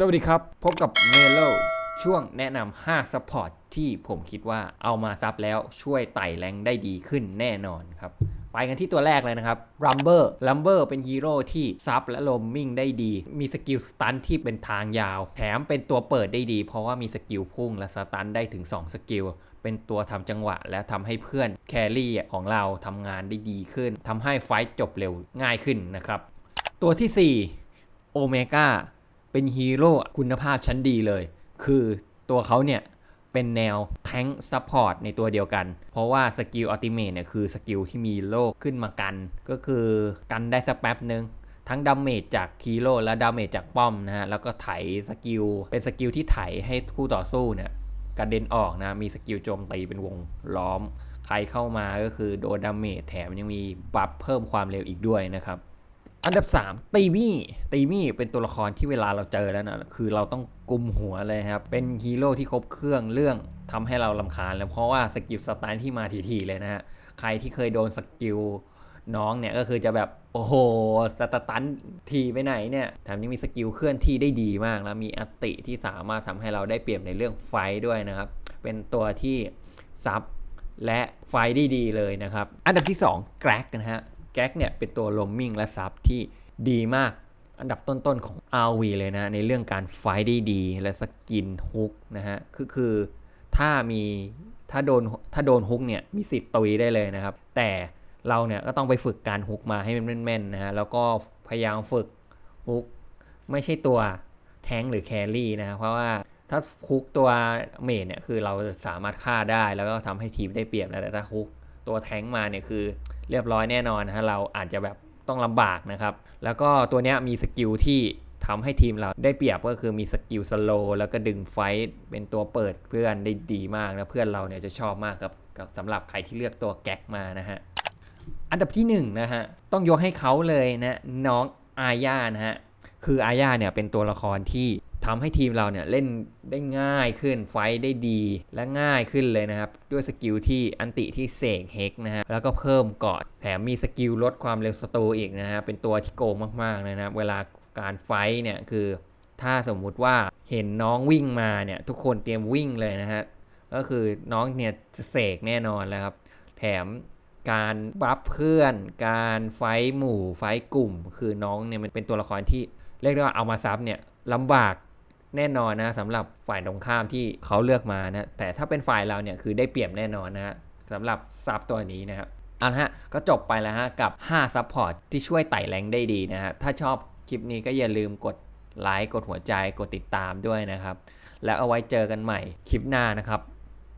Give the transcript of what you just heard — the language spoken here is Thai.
สวัสดีครับ พบกับเมโลช่วงแนะนำ5ซัพพอร์ตที่ผมคิดว่าเอามาซับแล้วช่วยไต่แรงได้ดีขึ้นแน่นอนครับ ไปกันที่ตัวแรกเลยนะครับ Rumber Rumber เป็นฮีโร่ที่ซับและลมมิ่งได้ดี มีสกิลสตันที่เป็นทางยาว แถมเป็นตัวเปิดได้ดี เพราะว่ามีสกิลพุ่งและสตันได้ถึง 2 สกิลเป็นตัวทำจังหวะและทำให้เพื่อนแครี่ของเราทำงานได้ดีขึ้นทำให้ไฟท์จบเร็วง่ายขึ้นนะครับ ตัวที่4โอเมก้า เป็นฮีโร่คุณภาพชั้นดีเลย คือตัวเขาเนี่ยเป็นแนวแทงซัพพอร์ตในตัวเดียวกัน เพราะว่าสกิลอัลติเมทเนี่ยคือสกิลที่มีโลกขึ้นมากัน ก็คือกันได้สักแป๊บนึงทั้งดาเมจจากฮีโร่และดาเมจจากป้อมนะฮะ แล้วก็ไถสกิล เป็นสกิลที่ไถให้คู่ต่อสู้เนี่ยกระเด็นออกนะ มีสกิลโจมตีเป็นวงล้อม ใครเข้ามาก็คือโดนดาเมจแถมยังมีบัฟเพิ่มความเร็วอีกด้วยนะครับ อันดับ 3 ตีมี่ ตีมี่เป็นตัวละครที่เวลาเราเจอแล้วนะคือเราต้องกุมหัวเลยครับ เป็นฮีโร่ที่ครบเครื่องเรื่องทำให้เราลำคาญแล้วเพราะว่าสกิลสไตล์ที่มาทีๆเลยนะฮะ ใครที่เคยโดนสกิลน้องเนี่ยก็คือจะแบบโอ้โหสตตันทีไปไหนเนี่ยแถมยังมีสกิลเคลื่อนที่ได้ดีมากแล้วมีอัตติที่สามารถทำให้เราได้เปรียบในเรื่องไฟด้วยนะครับ เป็นตัวที่ซับและไฟได้ดีเลยนะครับ อันดับที่2แกร็กนะฮะแก๊กเนี่ยเป็นตัวลมมิ่งและซับที่ดีมาก อันดับต้นๆของ RV เลยนะ ในเรื่องการไฟได้ดีและสกินฮุกนะฮะคือคือถ้ามีถ้าโดนถ้าโดนฮุกเนี่ยมีสิทธิ์ตุยได้เลยนะครับ แต่เราเนี่ยก็ต้องไปฝึกการฮุกมาให้มันแม่นๆนะฮะแล้วก็พยายามฝึกฮุกไม่ใช่ตัวแทงหรือแครี่นะเพราะว่าถ้าฮุกตัวเมจเนี่ยคือเราสามารถฆ่าได้แล้วก็ทำให้ทีมได้เปรียบนะแต่ถ้าฮุกตัวแทงมาเนี่ยคือเรียบร้อยแน่นอนนะฮะเราอาจจะแบบ ต้องลำบากนะครับ แล้วก็ตัวนี้มีสกิลที่ทำให้ทีมเราได้เปรียบก็คือมีสกิลสโลแล้วก็ดึงไฟต์เป็นตัวเปิดเพื่อนได้ดีมากนะเพื่อนเราเนี่ยจะชอบมากครับสำหรับใครที่เลือกตัวแก๊กมานะฮะอันดับที่หนึ่งนะฮะต้องยกให้เขาเลยนะน้องอาญานะฮะคืออาญาเนี่ยเป็นตัวละครที่ ทำให้ทีมเราเนี่ยเล่นได้ง่ายขึ้นไฟท์ได้ดีและง่ายขึ้นเลยนะครับ ด้วยสกิลที่อันติที่เสกเฮกนะฮะแล้วก็เพิ่มเกาะแถมมีสกิลลดความเร็วสตูอีกนะฮะเป็นตัวที่โกงมากๆเลยนะครับเวลาการไฟท์เนี่ยคือถ้าสมมุติว่าเห็นน้องวิ่งมาเนี่ยทุกคนเตรียมวิ่งเลยนะฮะก็คือน้องเนี่ยจะเสกแน่นอนแล้วครับ แถมการบัฟเพื่อน การไฟท์หมู่ไฟท์กลุ่ม คือน้องเนี่ยมันเป็นตัวละครที่เรียกได้ว่าเอามาซับเนี่ยลำบาก แน่นอนนะสำหรับฝ่ายตรงข้ามที่เขาเลือกมานะแต่ถ้าเป็นฝ่ายเราเนี่ยคือได้เปรียบแน่นอนนะฮะสำหรับซับตัวนี้นะครับเอาละฮะก็จบไปแล้วฮะกับ 5 ซัพพอร์ตที่ช่วยไต่แรงได้ดีนะฮะถ้าชอบคลิปนี้ก็อย่าลืมกดไลค์กดหัวใจกดติดตามด้วยนะครับ แล้วเอาไว้เจอกันใหม่คลิปหน้านะครับ